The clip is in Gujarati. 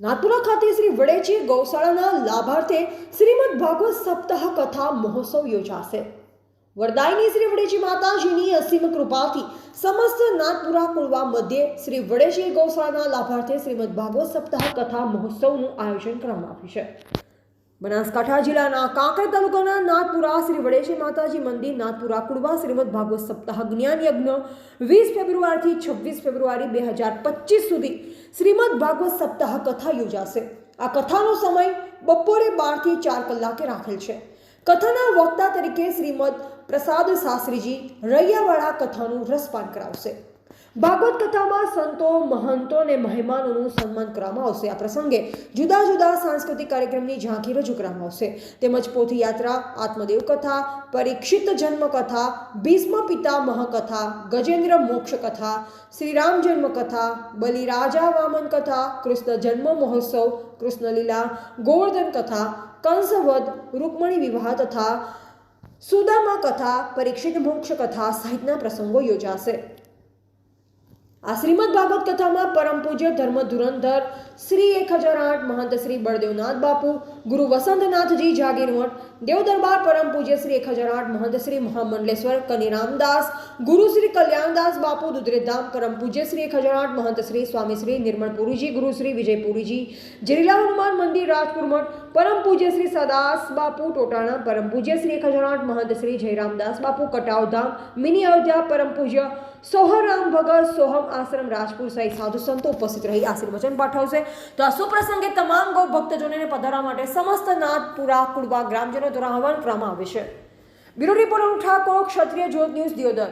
નાથપુરા ખાતે શ્રી વડેચી ગૌશાળાના લાભાર્થે શ્રીમદ ભાગવત સપ્તાહ કથા મહોત્સવ યોજાશે. વરદાયની શ્રી વડેચી માતાજીની અસીમ કૃપાથી સમસ્ત નાથપુરા કુળવા મધ્યે શ્રી વડેચી ગૌશાળાના લાભાર્થે શ્રીમદ ભાગવત સપ્તાહ કથા મહોત્સવનું આયોજન કરવામાં આવ્યું છે. બનાસકાંઠા જિલ્લાના કાંકર તાલુકાના નાથપુરા શ્રી વડેશ્વર માતાજી મંદિર, નાથપુરા કુડવા શ્રીમદ ભાગવત સપ્તાહ જ્ઞાન યજ્ઞ વીસ ફેબ્રુઆરીથી છવ્વીસ ફેબ્રુઆરી બે હજાર પચીસ સુધી શ્રીમદ ભાગવત સપ્તાહ કથા યોજાશે. આ કથાનો સમય બપોરે બારથી ચાર કલાકે રાખેલ છે. કથાના વક્તા તરીકે શ્રીમદ પ્રસાદ શાસ્ત્રીજી રૈયાવાળા કથાનું રસપાન કરાવશે. ભાગવત કથામાં સંતો, મહંતો અને મહેમાનોનું સન્માન કરવામાં આવશે. આ પ્રસંગે જુદા જુદા સાંસ્કૃતિક કાર્યક્રમની ઝાંખી રજૂ કરવામાં આવશે. તેમજ પોથી યાત્રા આત્મદેવ કથા પરીક્ષિત જન્મકથા ભીષ્મ પિતા મહકથા, ગજેન્દ્ર મોક્ષ કથા શ્રીરામ જન્મકથા બલિરાજા વામન કથા કૃષ્ણ જન્મ મહોત્સવ, કૃષ્ણલીલા ગોવર્ધન કથા કંસવધ, રૂકમણી વિવાહ તથા સુદામા કથા પરીક્ષિત મોક્ષ કથા સહિતના પ્રસંગો યોજાશે. આ શ્રીમદ ભાગવત કથામાં પરમ પૂજ્ય ધર્મ ધુરંધર શ્રી એક હજાર આઠ મહંત શ્રી બળદેવનાથ બાપુ, ગુરુ વસંતનાથજી જાગીરવટ, દેવ દરબાર પરમ પૂજ્ય શ્રી એક હજાર આઠ મહંત શ્રી મહામંડલેશ્વર, કનિરામદાસ, ગુરુ શ્રી કલ્યાણદાસ બાપુ, દુધરેધામ પરમ પૂજ્ય શ્રી એક હજાર આઠ મહંત શ્રી સ્વામી શ્રી નિર્મળપુરીજી ગુરુ શ્રી વિજયપુરીજી જરીલા હનુમાન મંદિર, રાજપુર મઠ, પરમ પૂજ્ય શ્રી સદાસ બાપુ, ટોટાણા પરમ પૂજ્ય શ્રી એક હજાર આઠ મહંત શ્રી જયરામદાસ બાપુ, કટાવધામ, મિની અયોધ્યા પરમ પૂજ્ય, સોહરામ ભગત સોહમ આશ્રમ રાજપુર સહિત સાધુ સંતો ઉપસ્થિત રહી આશીર્વચન પાઠવશે. તો આ સુપ્રસંગે તમામ ગૌ ભક્તજનોને પધારવા માટે સમસ્ત નાથપુરા, કુડવા ગ્રામજનો દ્વારા આહવાન કરવામાં આવે છે. બ્યુરો રિપોર્ટ ઠાકોર, ક્ષત્રિય જ્યોત ન્યૂઝ દિયોદર.